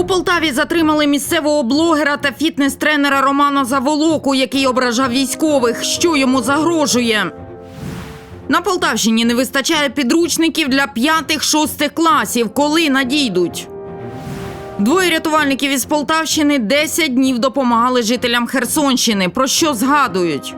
У Полтаві затримали місцевого блогера та фітнес-тренера Романа Заволоку, який ображав військових. Що йому загрожує? На Полтавщині не вистачає підручників для п'ятих-шостих класів. Коли надійдуть? Двоє рятувальників із Полтавщини 10 днів допомагали жителям Херсонщини. Про що згадують?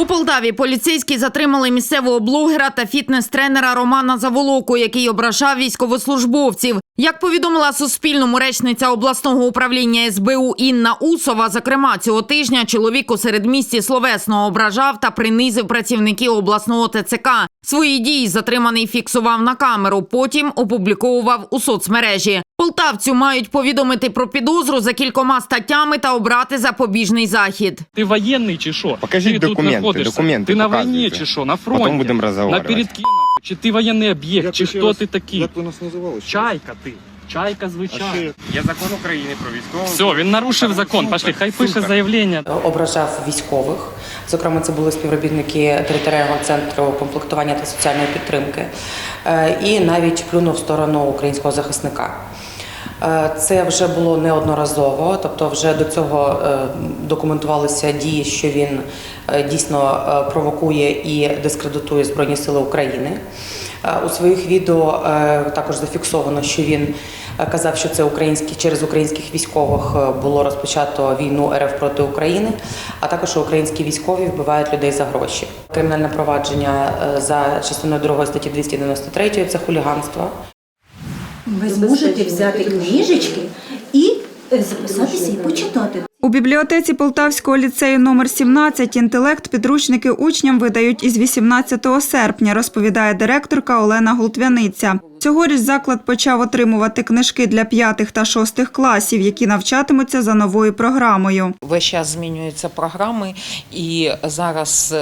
У Полтаві поліцейські затримали місцевого блогера та фітнес-тренера Романа Заволоку, який ображав військовослужбовців. Як повідомила Суспільному речниця обласного управління СБУ Інна Усова, зокрема цього тижня чоловік у середмісті словесно ображав та принизив працівників обласного ТЦК. Свої дії затриманий фіксував на камеру, потім опубліковував у соцмережі. Полтавцю мають повідомити про підозру за кількома статтями та обрати запобіжний захід. Ти воєнний чи що? Покажіть ти документи, документи Ти на війні чи що? На фронті? Потім будемо На розговорювати. передки? Чи ти воєнний об'єкт, чи хто раз- ти такий? Як ви нас називали? Чайка ти. Чайка, звичайно. Є закон України про військову. Все, він нарушив закон. Пошли, хай пише заявлення. ображав військових. Зокрема, це були співробітники територіального центру комплектування та соціальної підтримки, Е, і навіть плюнув в сторону українського захисника. Е, Це вже було неодноразово, тобто вже до цього е, документувалися дії, що він е, дійсно провокує і дискредитує Збройні Сили України. У своїх відео також зафіксовано, що він казав, що це українські через українських військових було розпочато війну РФ проти України, а також українські військові вбивають людей за гроші. Кримінальне провадження за частиною 2 статті 293 – це хуліганство. Ви зможете взяти книжечки і записатися і почитати. У бібліотеці Полтавського ліцею номер 17 інтелект підручники учням видають із 18 серпня, розповідає директорка Олена Голтвяниця. Цьогоріч заклад почав отримувати книжки для п'ятих та шостих класів, які навчатимуться за новою програмою. Весь час змінюються програми, і зараз е,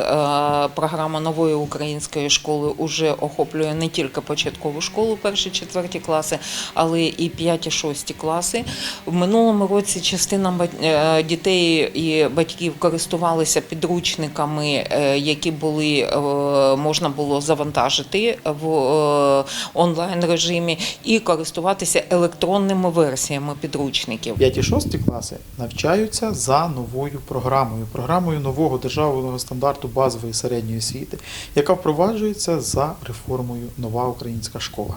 програма нової української школи вже охоплює не тільки початкову школу, перші четверті класи, але і п'яті шості класи. В минулому році частина е, дітей і батьків користувалися підручниками, е, які були е, можна було завантажити в е, онлайн режимі, і користуватися електронними версіями підручників. 5-6 класи навчаються за новою програмою, програмою нового державного стандарту базової середньої освіти, яка впроваджується за реформою Нова українська школа.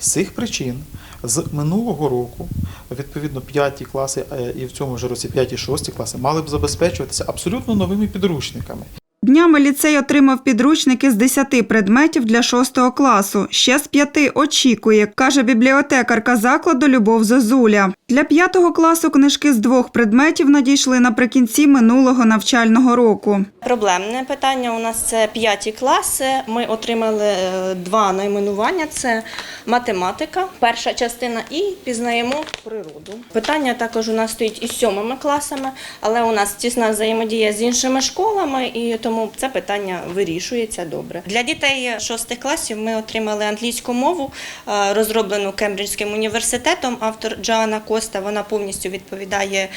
З цих причин з минулого року, відповідно, 5 класи е, і в цьому ж році 5-6 класи мали б забезпечуватися абсолютно новими підручниками. Днями ліцей отримав підручники з 10 предметів для 6 класу. Ще з 5 очікує, каже бібліотекарка закладу Любов Зозуля. Для 5 класу книжки з двох предметів надійшли наприкінці минулого навчального року. Проблемне питання у нас це п'яті класи. Ми отримали е, два найменування: це математика, перша частина, і пізнаємо природу. Питання також у нас стоїть із сьомими класами, але у нас тісна взаємодія з іншими школами, і тому це питання вирішується добре. Для дітей шостих класів ми отримали англійську мову, е, розроблену Кембриджським університетом. Автор Джоана Коста вона повністю відповідає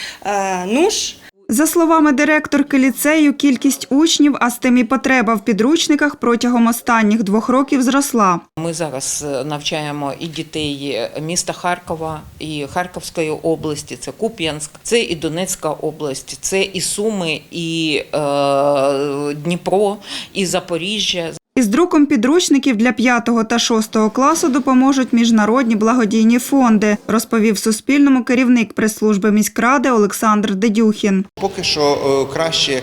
нуж. НУШ. За словами директорки ліцею, кількість учнів, а з тим і потреба в підручниках протягом останніх двох років зросла. Ми зараз е, навчаємо і дітей е, міста Харкова, і Харківської області, це Куп'янськ, це і Донецька область, це і Суми, і е, Дніпро, і Запоріжжя. Із друком підручників для 5 та 6 класу допоможуть міжнародні благодійні фонди, розповів Суспільному керівник прес-служби міськради Олександр Дедюхін. Поки що е, краще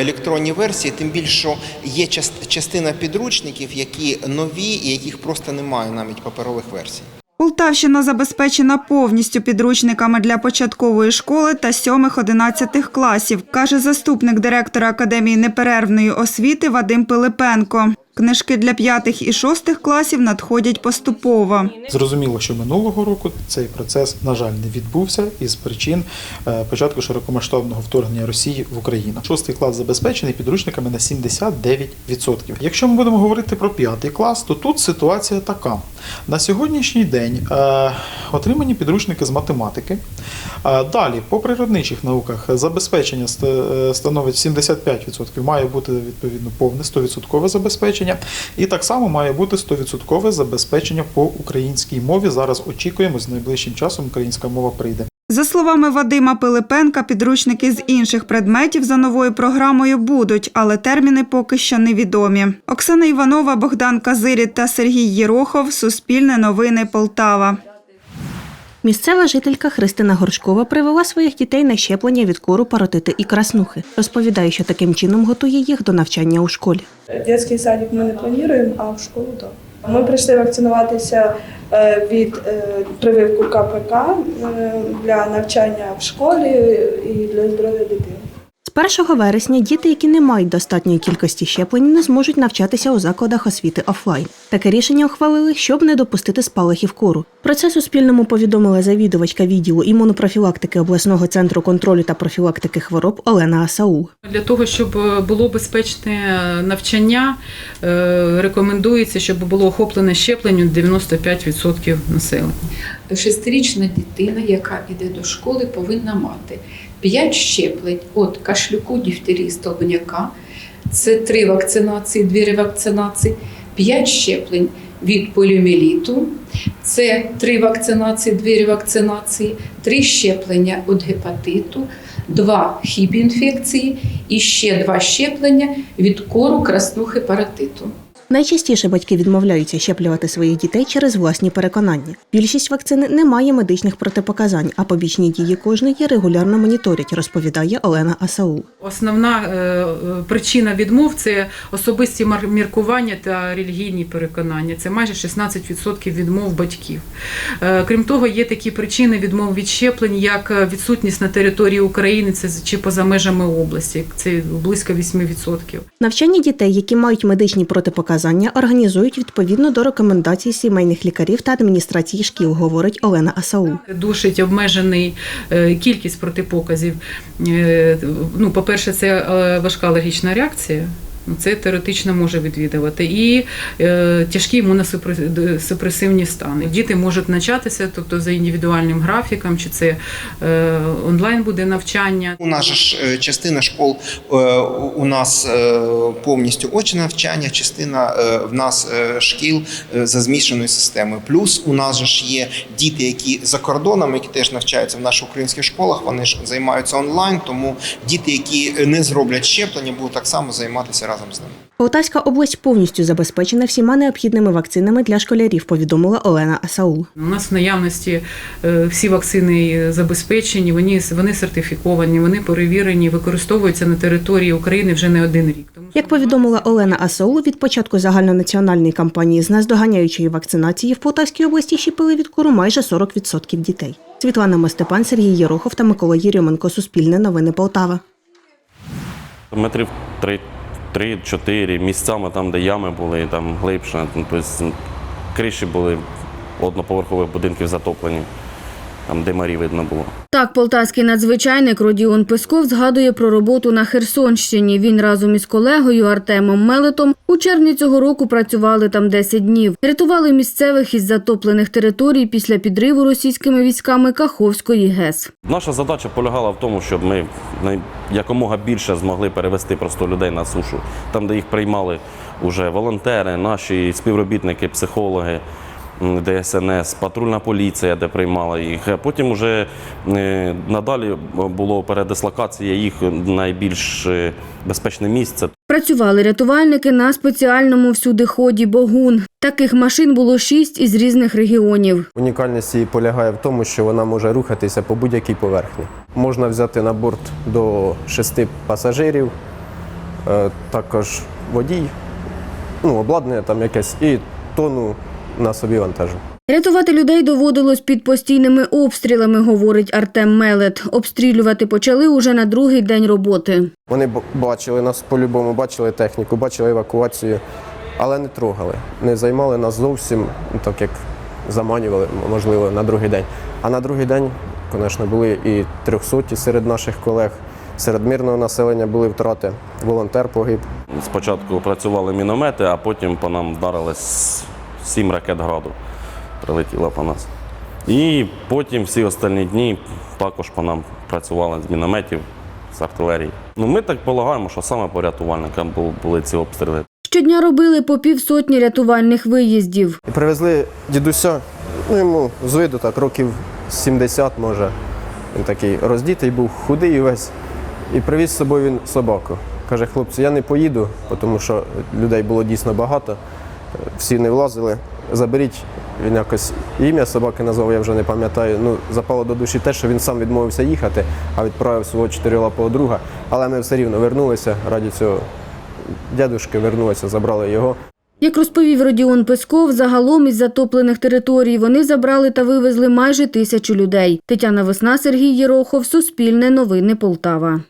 електронні версії, тим більше є частина підручників, які нові і яких просто немає навіть паперових версій. Полтавщина забезпечена повністю підручниками для початкової школи та 7-11 класів, каже заступник директора Академії неперервної освіти Вадим Пилипенко. Книжки для п'ятих і шостих класів надходять поступово. Зрозуміло, що минулого року цей процес, на жаль, не відбувся із причин е, початку широкомасштабного вторгнення Росії в Україну. Шостий клас забезпечений підручниками на 79%. Якщо ми будемо говорити про п'ятий клас, то тут ситуація така: на сьогоднішній день е, отримані підручники з математики. Е, Далі, по природничих науках, забезпечення ст- становить 75%, має бути відповідно повне 100% забезпечення. Щеплення. І так само має бути 100% забезпечення по українській мові. Зараз очікуємо з найближчим часом українська мова прийде. За словами Вадима Пилипенка, підручники з інших предметів за новою програмою будуть, але терміни поки що невідомі. Оксана Іванова, Богдан Казирі та Сергій Єрохов. Суспільне новини Полтава. Місцева жителька Христина Горшкова привела своїх дітей на щеплення від кору, паротити і краснухи. Розповідає, що таким чином готує їх до навчання у школі. Дитячий садик ми не плануємо, а в школу так. Ми прийшли вакцинуватися е, від е, прививку КПК е, для навчання в школі і для здоров'я дитини. З 1 вересня діти, які не мають достатньої кількості щеплень, не зможуть навчатися у закладах освіти офлайн. Таке рішення ухвалили, щоб не допустити спалахів кору. Про це Суспільному повідомила завідувачка відділу імунопрофілактики обласного центру контролю та профілактики хвороб Олена Асаул. Для того, щоб е, було безпечне е, навчання, е, рекомендується, щоб було охоплене щепленням 95% населення. Шестирічна дитина, яка йде до школи, повинна мати 5 щеплень від кашлюку, дифтерії, столбняка. Це 3 вакцинації, 2 ревакцинації, 5 щеплень від поліоміеліту, це 3 вакцинації, 2 ревакцинації, 3 щеплення від гепатиту, 2 хіп-інфекції. І ще 2 щеплення від кору, краснухи, паратиту. Найчастіше батьки відмовляються щеплювати своїх дітей через власні переконання. Більшість вакцини не має медичних протипоказань, а побічні дії кожної регулярно моніторять, розповідає Олена Асаул. Основна е, причина відмов це особисті міркування та релігійні переконання. Це майже 16% відмов батьків. Е, Крім того, є такі причини відмов від щеплень, як е, відсутність на території України це чи поза межами області. Це близько 8%. Навчання дітей, які мають медичні протипоказання, організують відповідно до рекомендацій сімейних лікарів та адміністрації шкіл, говорить Олена Асау. Душить обмежений е, кількість протипоказів. Е, Ну, по-перше, це е, важка алергічна реакція. Це теоретично може відвідувати. І е, тяжкі імуносупресивні стани. Діти можуть навчатися, тобто за індивідуальним графіком, чи це е, онлайн буде навчання. У нас ж е, частина школ е, у нас е, повністю очне навчання, частина е, в нас е, шкіл е, за змішаною системою. Плюс у нас ж є діти, які за кордоном, які теж навчаються в наших українських школах. Вони ж займаються онлайн, тому діти, які не зроблять щеплення, будуть так само займатися разом з ними. Полтавська область повністю забезпечена всіма необхідними вакцинами для школярів, повідомила Олена Асаул. У нас в наявності е, всі вакцини забезпечені, вони, вони сертифіковані, вони перевірені, використовуються на території України вже не один рік. Тому Як повідомила Олена Асаул, від початку загальнонаціональної кампанії з наздоганяючої вакцинації в Полтавській області щепили від кору майже 40% дітей. Світлана Мостепан, Сергій Єрохов та Микола Єрьоменко. Суспільне новини Полтава. Метрів 3-4 місцями там, де ями були, там глибше, тобто криші були одноповерхових будинків затоплені, там димарі видно було. Так, полтавський надзвичайник Родіон Песков згадує про роботу на Херсонщині. Він разом із колегою Артемом Мелетом у червні цього року працювали там 10 днів. Рятували місцевих із затоплених територій після підриву російськими військами Каховської ГЕС. Наша задача полягала в тому, щоб ми якомога більше змогли перевести просто людей на сушу, там, де їх приймали вже волонтери, наші співробітники, психологи. ДСНС, патрульна поліція, де приймала їх. Потім вже е, надалі було передислокація їх в найбільш е, безпечне місце. Працювали рятувальники на спеціальному всюдиході Богун. Таких машин було шість із різних регіонів. Унікальність її полягає в тому, що вона може рухатися по будь-якій поверхні. Можна взяти на борт до шести пасажирів, е, також водій, ну, обладнання там якесь і тону на собі вантажу. Рятувати людей доводилось під постійними обстрілами, говорить Артем Мелет. Обстрілювати почали уже на другий день роботи. Вони бачили нас по-любому, бачили техніку, бачили евакуацію, але не трогали. Не займали нас зовсім, ну, так як заманювали, можливо, на другий день. А на другий день, звісно, були і трьохсоті серед наших колег. Серед мирного населення були втрати. Волонтер погиб. Спочатку працювали міномети, а потім по нам вдарились 7 ракет граду прилетіло по нас. І потім всі останні дні також по нам працювали з мінометів, з артилерії. Ну, Ми так полагаємо, що саме по рятувальникам були ці обстріли. Щодня робили по півсотні рятувальних виїздів. І Привезли дідуся, ну йому з виду так років 70, може. Він такий роздітий був, худий весь. І привіз з собою він собаку. Каже, хлопці, я не поїду, тому що людей було дійсно багато всі не влазили. Заберіть, він якось ім'я собаки назвав, я вже не пам'ятаю. Ну, запало до душі те, що він сам відмовився їхати, а відправив свого чотирилапого друга. Але ми все рівно вернулися раді цього дядушки, вернулися, забрали його. Як розповів Родіон Песков, загалом із затоплених територій вони забрали та вивезли майже тисячу людей. Тетяна Весна, Сергій Єрохов, Суспільне новини Полтава.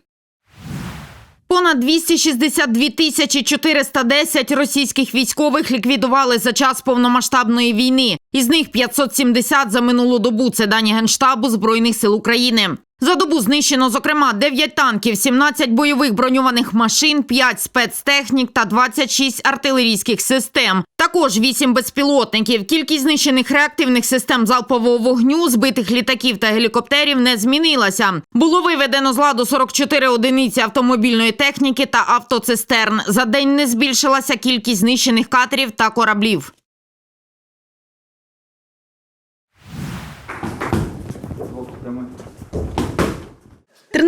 Понад 262 тисячі 410 російських військових ліквідували за час повномасштабної війни. Із них 570 за минулу добу. Це дані Генштабу Збройних сил України. За добу знищено, зокрема, 9 танків, 17 бойових броньованих машин, 5 спецтехнік та 26 артилерійських систем. Також 8 безпілотників. Кількість знищених реактивних систем залпового вогню, збитих літаків та гелікоптерів не змінилася. Було виведено з ладу 44 одиниці автомобільної техніки та автоцистерн. За день не збільшилася кількість знищених катерів та кораблів.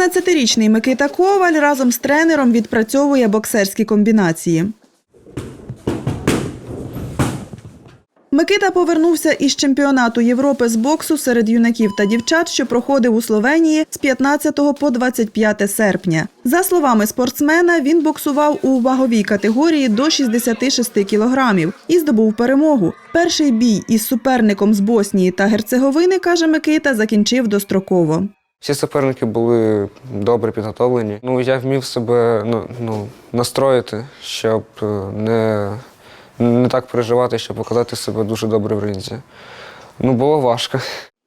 Тринадцятирічний Микита Коваль разом з тренером відпрацьовує боксерські комбінації. Микита повернувся із чемпіонату Європи з боксу серед юнаків та дівчат, що проходив у Словенії з 15 по 25 серпня. За словами спортсмена, він боксував у ваговій категорії до 66 кілограмів і здобув перемогу. Перший бій із суперником з Боснії та Герцеговини, каже Микита, закінчив достроково. Всі суперники були добре підготовлені. Ну, я вмів себе ну, ну, настроїти, щоб е, не, не так переживати, щоб показати себе дуже добре в ринзі. Ну, було важко.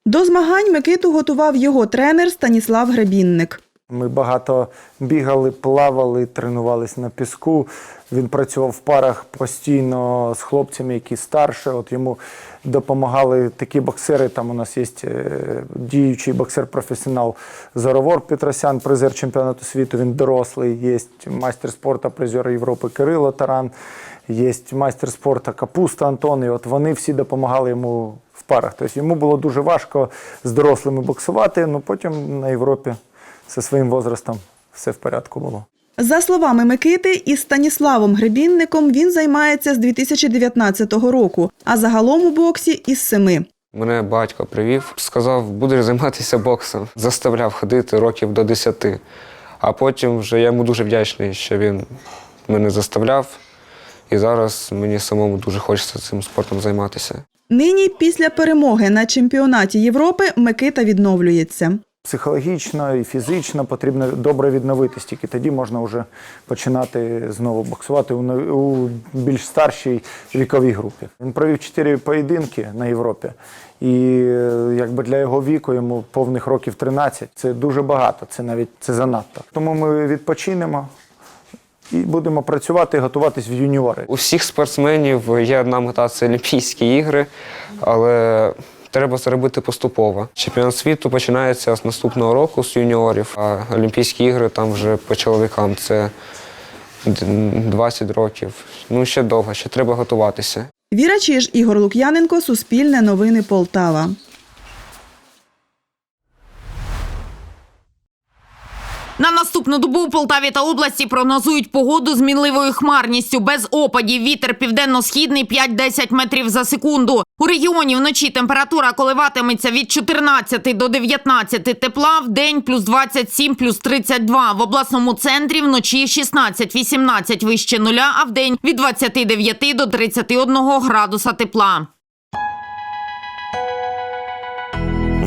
До змагань Микиту готував його тренер Станіслав Гребінник. Ми багато бігали, плавали, тренувалися на піску. Він працював в парах постійно з хлопцями, які старше. От йому допомагали такі боксери. Там у нас є е, діючий боксер-професіонал Зоровор Петросян, призер чемпіонату світу. Він дорослий. Є майстер спорту, призер Європи Кирило Таран, є майстер спорту Капуста Антон. І от вони всі допомагали йому в парах. Тобто йому було дуже важко з дорослими боксувати, але потім на Європі зі своїм возрастом все в порядку було. За словами Микити, із Станіславом Гребінником він займається з 2019 року, а загалом у боксі із семи. Мене батько привів, сказав, будеш займатися боксом. Заставляв ходити років до 10. А потім вже я йому дуже вдячний, що він мене заставляв. І зараз мені самому дуже хочеться цим спортом займатися. Нині, після перемоги на чемпіонаті Європи, Микита відновлюється. Психологічно і фізично потрібно добре відновитись, тільки тоді можна вже починати знову боксувати у, більш старшій віковій групі. Він провів чотири поєдинки на Європі, і е, якби для його віку йому повних років 13. Це дуже багато, це навіть це занадто. Тому ми відпочинемо і будемо працювати готуватись в юніори. У всіх спортсменів є одна мета це Олімпійські ігри, але треба це робити поступово. Чемпіонат світу починається з наступного року з юніорів, а Олімпійські ігри там вже по чоловікам це 20 років. Ну ще довго, ще треба готуватися. Віра Чиж, Ігор Лук'яненко, Суспільне новини Полтава. На наступну добу у Полтаві та області прогнозують погоду з мінливою хмарністю, без опадів. Вітер південно-східний 5-10 метрів за секунду. У регіоні вночі температура коливатиметься від 14 до 19 тепла, в день плюс 27, плюс 32. В обласному центрі вночі 16-18 вище нуля, а в день від 29 до 31 градуса тепла.